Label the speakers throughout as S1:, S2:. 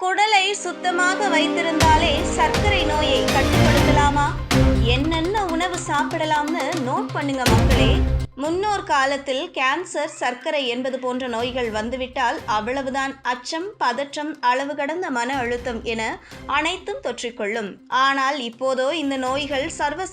S1: குடலை சுத்தமாக வைத்திருந்தாலே சர்க்கரை நோயை கட்டுப்படுத்தலாமா? என்னென்ன உணவு சாப்பிடலாம்னு நோட் பண்ணுங்க மக்களே. முன்னோர் காலத்தில் கேன்சர் சர்க்கரை என்பது போன்ற நோய்கள் வந்துவிட்டால் அவ்வளவுதான் அச்சம் பதற்றம் அளவு கடந்த மன அழுத்தம் என அனைத்தும் தொற்றிக்கொள்ளும். ஆனால் இப்போதோ இந்த நோய்கள் சர்வ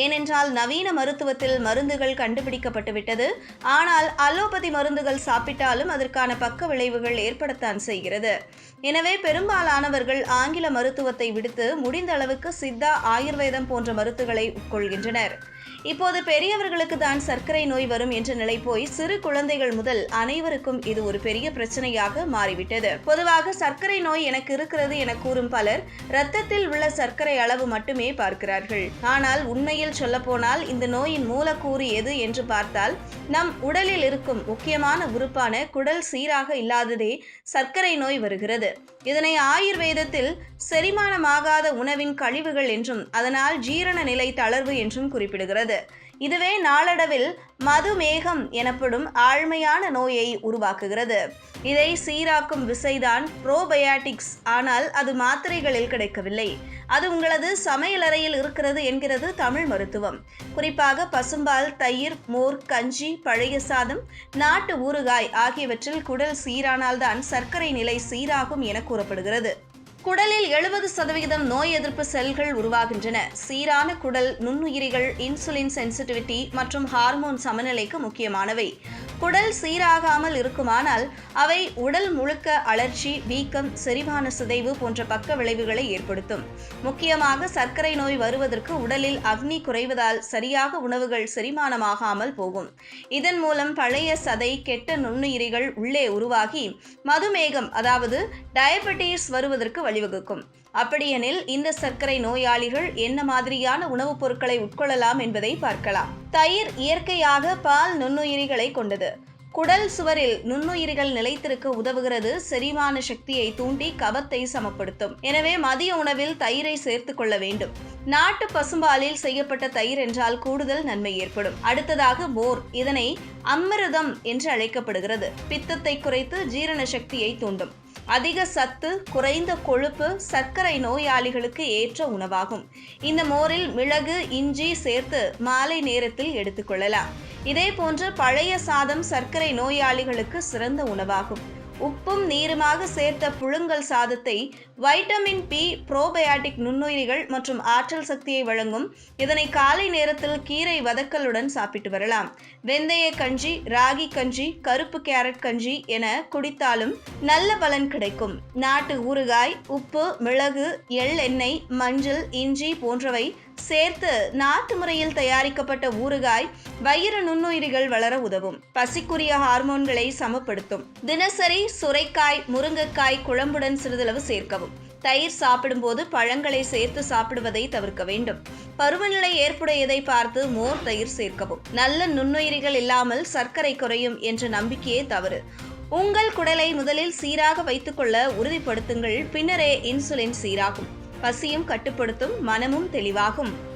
S1: ஏனென்றால் நவீன மருத்துவத்தில் மருந்துகள் கண்டுபிடிக்கப்பட்டு விட்டது. ஆனால் அலோபதி மருந்துகள் சாப்பிட்டாலும் அதற்கான பக்க விளைவுகள் ஏற்படத்தான் செய்கிறது. எனவே பெரும்பாலானவர்கள் ஆங்கில மருத்துவத்தை விடுத்து முடிந்த அளவுக்கு சித்தா ஆயுர்வேதம் போன்ற மருத்துகளை உட்கொள்கின்றனர். இப்போது பெரியவர்களுக்கு தான் சர்க்கரை நோய் வரும் என்ற நிலை போய் சிறு குழந்தைகள் முதல் அனைவருக்கும் இது ஒரு பெரிய பிரச்சனையாக மாறிவிட்டது. பொதுவாக சர்க்கரை நோய் எனக்கு இருக்கிறது என கூறும் பலர் இரத்தத்தில் உள்ள சர்க்கரை அளவு மட்டுமே பார்க்கிறார்கள். ஆனால் உண்மையில் சொல்லப்போனால் இந்த நோயின் மூலக்கூறு எது என்று பார்த்தால் நம் உடலில் இருக்கும் முக்கியமான உறுப்பான குடல் சீராக இல்லாததே சர்க்கரை நோய் வருகிறது. இதனை ஆயுர்வேதத்தில் செரிமானமாகாத உணவின் கழிவுகள் என்றும் அதனால் ஜீரண நிலை தளர்வு என்றும் குறிப்பிடுகிறது. இதுவே நாளடைவில் மதுமேகம் எனப்படும் ஆழ்மையான நோயை உருவாக்குகிறது. இதை சீராக்கும் விசைதான் ப்ரோபயாட்டிக்ஸ் ஆனால் அது மாத்திரைகளில் கிடைக்கவில்லை. அது உங்களது சமையலறையில் இருக்கிறது என்கிறது தமிழ் மருத்துவம். குறிப்பாக பசும்பால் தயிர் மோர் கஞ்சி பழைய சாதம் நாட்டு ஊறுகாய் ஆகியவற்றில் குடல் சீரானால்தான் சர்க்கரை நிலை சீராகும் என கூறப்படுகிறது. குடலில் எழுபது சதவிகிதம் நோய் எதிர்ப்பு செல்கள் உருவாகின்றன. சீரான குடல் நுண்ணுயிரிகள் இன்சுலின் சென்சிட்டிவிட்டி மற்றும் ஹார்மோன் சமநிலைக்கு முக்கியமானவை. குடல் சீராகாமல் இருக்குமானால் அவை உடல் முழுக்க அலர்ச்சி வீக்கம் செரிமான சிதைவு போன்ற பக்க விளைவுகளை ஏற்படுத்தும். முக்கியமாக சர்க்கரை நோய் வருவதற்கு உடலில் அக்னி குறைவதால் சரியாக உணவுகள் செரிமானமாகாமல் போகும். இதன் மூலம் பழைய சதை கெட்ட நுண்ணுயிரிகள் உள்ளே உருவாகி மதுமேகம் அதாவது டயபெட்டிஸ் வருவதற்கு வழிவகுக்கும். அப்படியெனில் இந்த சர்க்கரை நோயாளிகள் என்ன மாதிரியான உணவுப் பொருட்களை உட்கொள்ளலாம் என்பதை பார்க்கலாம். தயிர் இயற்கையாக பால் நுண்ணுயிரிகளை கொண்டது. குடல் சுவரில் நுண்ணுயிரிகள் நிலைத்திருக்க உதவுகிறது. செரிமான சக்தியை தூண்டி கபத்தை சமப்படுத்தும். எனவே மதிய உணவில் தயிரை சேர்த்து கொள்ள வேண்டும். நாட்டு பசும்பாலில் செய்யப்பட்ட தயிர் என்றால் கூடுதல் நன்மை ஏற்படும். அடுத்ததாக மோர். இதனை அமிர்தம் என்று அழைக்கப்படுகிறது. பித்தத்தை குறைத்து ஜீரண சக்தியை தூண்டும். அதிக சத்து குறைந்த கொழுப்பு சர்க்கரை நோயாளிகளுக்கு ஏற்ற உணவாகும். இந்த மோரில் மிளகு இஞ்சி சேர்த்து மாலை நேரத்தில் எடுத்துக்கொள்ளலாம். இதே போன்று பழைய சாதம் சர்க்கரை நோயாளிகளுக்கு சிறந்த உணவாகும். உப்பும் நீருமாக சேர்த்த புழுங்கல் சாதத்தை வைட்டமின் பி புரோபயாட்டிக் நுண்ணுயிரிகள் மற்றும் ஆற்றல் சக்தியை வழங்கும். இதனை காலை நேரத்தில் கீரை வதக்கலுடன் சாப்பிட்டு வரலாம். வெந்தய கஞ்சி ராகி கஞ்சி கருப்பு கேரட் கஞ்சி என குடித்தாலும் நல்ல பலன் கிடைக்கும். நாட்டு ஊறுகாய் உப்பு மிளகு எள் எண்ணெய் மஞ்சள் இஞ்சி போன்றவை சேர்த்து நாட்டு முறையில் தயாரிக்கப்பட்ட ஊறுகாய் வயிறு நுண்ணுயிரிகள் வளர உதவும். பசிக்குரிய ஹார்மோன்களை சமப்படுத்தும். தினசரி சுரைக்காய் முருங்கைக்காய் குழம்புடன் சிறிதளவு சேர்க்கவும். தயிர் சாப்பிடும்போது பழங்களை சேர்த்து சாப்பிடுவதை தவிர்க்க வேண்டும். பருவநிலை ஏற்புடையதை பார்த்து மோர் தயிர் சேர்க்கவும். நல்ல நுண்ணுயிரிகள் இல்லாமல் சர்க்கரை குறையும் என்ற நம்பிக்கையே தவறு. உங்கள் குடலை முதலில் சீராக வைத்துக்கொள்ள உறுதிப்படுத்துங்கள். பின்னரே இன்சுலின் சீராகும். பசியும் கட்டுப்படுத்தும் மனமும் தெளிவாகும்.